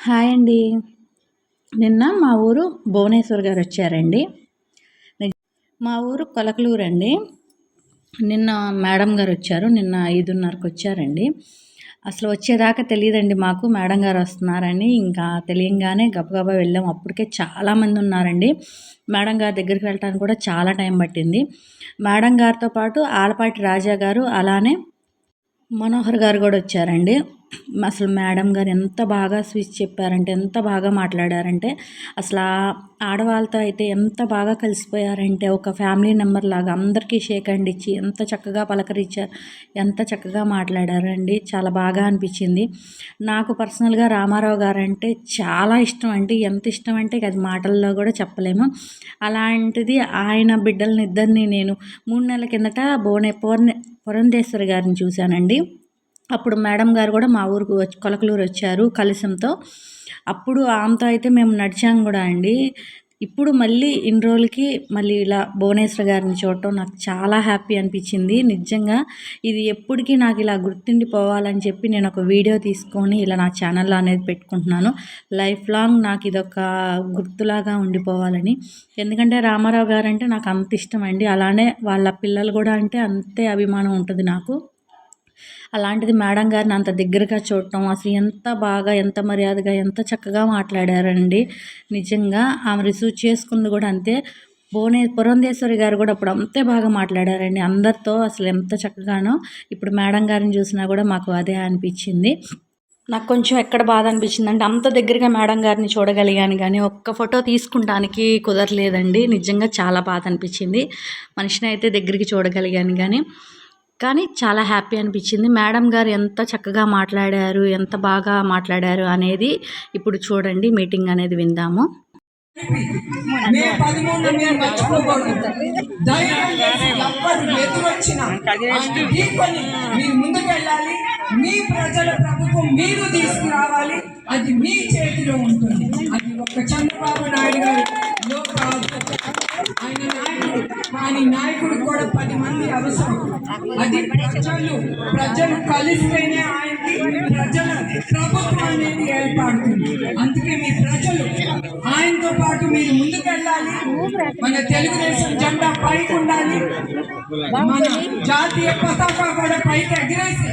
Hi అండి. నిన్న మా ఊరు భువనేశ్వర్ గారు వచ్చారండి. మా ఊరు కొలకలూరు అండి. నిన్న మేడం గారు వచ్చారు. నిన్న ఐదున్నరకు వచ్చారండి. అసలు వచ్చేదాకా తెలియదండి మాకు. మేడం గారు వస్తున్నారని ఇంకా తెలియంగానే గబగబా వెళ్ళాం. అప్పటికే చాలామంది ఉన్నారండి. మేడం గారి దగ్గరికి వెళ్ళడానికి కూడా చాలా టైం పట్టింది. మేడం గారితో పాటు ఆలపాటి రాజా గారు అలానే మనోహర్ గారు కూడా వచ్చారండి. అసలు మేడం గారు ఎంత బాగా స్విచ్ చెప్పారంటే ఎంత బాగా మాట్లాడారంటే అసలు ఆడవాళ్ళతో అయితే ఎంత బాగా కలిసిపోయారంటే ఒక ఫ్యామిలీ మెంబర్ లాగా అందరికీ షేక్ అండ్ ఇచ్చి ఎంత చక్కగా పలకరించారు ఎంత చక్కగా మాట్లాడారండి. చాలా బాగా అనిపించింది. నాకు పర్సనల్గా రామారావు గారు అంటే చాలా ఇష్టం అండి. ఎంత ఇష్టం అంటే అది మాటల్లో కూడా చెప్పలేము. అలాంటిది ఆయన బిడ్డలని ఇద్దరిని నేను మూడు నెలల కిందట బోనే పురంధేశ్వరి గారిని చూశానండి. అప్పుడు మేడం గారు కూడా మా ఊరికి వచ్చి కొలకలూరు వచ్చారు కలిసంతో. అప్పుడు ఆమెతో అయితే మేము నడిచాం కూడా అండి. ఇప్పుడు మళ్ళీ ఇన్ని రోజులకి మళ్ళీ ఇలా భువనేశ్వర్ గారిని చూడటం నాకు చాలా హ్యాపీ అనిపించింది. నిజంగా ఇది ఎప్పటికీ నాకు ఇలా గుర్తుండిపోవాలని చెప్పి నేను ఒక వీడియో తీసుకొని ఇలా నా ఛానల్లో అనేది పెట్టుకుంటున్నాను. లైఫ్ లాంగ్ నాకు ఇదొక గుర్తులాగా ఉండిపోవాలని. ఎందుకంటే రామారావు గారు అంటే నాకు అంత ఇష్టం అండి. అలానే వాళ్ళ పిల్లలు కూడా అంటే అంతే అభిమానం ఉంటుంది నాకు. అలాంటిది మేడం గారిని అంత దగ్గరగా చూడటం అసలు ఎంత బాగా ఎంత మర్యాదగా ఎంత చక్కగా మాట్లాడారండి. నిజంగా ఆమె రిసీవ్ చేసుకుంది కూడా అంతే. భువనే పురంధేశ్వరి గారు కూడా అప్పుడు అంతే బాగా మాట్లాడారండి. అందరితో అసలు ఎంత చక్కగానో ఇప్పుడు మేడం గారిని చూసినా కూడా మాకు అదే అనిపించింది. నాకు కొంచెం ఎక్కడ బాధ అనిపించింది అంటే అంత దగ్గరగా మేడం గారిని చూడగలిగాను కానీ ఒక్క ఫోటో తీసుకుంటానికి కుదరలేదండి. నిజంగా చాలా బాధ అనిపించింది. మనిషిని అయితే దగ్గరికి చూడగలిగాను కానీ కానీ చాలా హ్యాపీ అనిపించింది. మేడం గారు ఎంత చక్కగా మాట్లాడారు ఎంత బాగా మాట్లాడారు అనేది ఇప్పుడు చూడండి మీటింగ్ అనేది విందాము. మీ ప్రజల ప్రభుత్వం మీరు తీసుకురావాలి. అది మీ చేతిలో ఉంటుంది. అది ఒక చంద్రబాబు నాయుడు గారు ఆయన కానీ నాయకుడు కూడా పది మంది అవసరం. అది ప్రజలు ప్రజలు కలిస్తేనే ఆయనకి ప్రజల ప్రభుత్వం అనేది ఏర్పడుతుంది. అందుకే మీ ప్రజలు ఆయనతో పాటు మీరు ముందుకెళ్ళాలి. మన తెలుగుదేశం జెండా పైకి ఉండాలి. మన జాతీయ పతాక కూడా పైకి ఎగిరేసి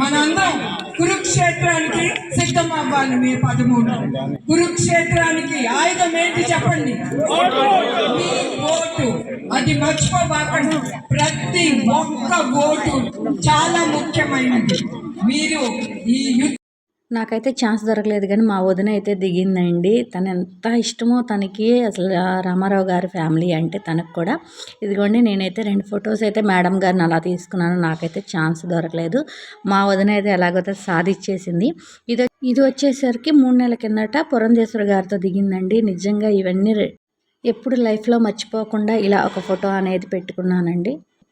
మనందరం కురుక్షేత్రానికి సిద్ధం అవ్వాలి మీ పదమూడు. కురుక్షేత్రానికి ఆయుధం ఏంటి చెప్పండి? మీ ఓటు. అది మర్చిపోబాకండి. ప్రతి ఒక్క ఓటు చాలా ముఖ్యమైనది. మీరు ఈ నాకైతే ఛాన్స్ దొరకలేదు కానీ మా వదిన అయితే దిగిందండి. తను ఎంత ఇష్టమో తనకి అసలు రామారావు గారి ఫ్యామిలీ అంటే తనకు కూడా. ఇదిగోండి నేనైతే రెండు ఫొటోస్ అయితే మేడం గారిని అలా తీసుకున్నాను. నాకైతే ఛాన్స్ దొరకలేదు. మా వదిన అయితే ఎలాగైతే సాధించేసింది ఇది ఇది వచ్చేసరికి మూడు నెలల కిందట పురంధేశ్వర గారితో దిగిందండి. నిజంగా ఇవన్నీ ఎప్పుడు లైఫ్లో మర్చిపోకుండా ఇలా ఒక ఫోటో అనేది పెట్టుకున్నానండి.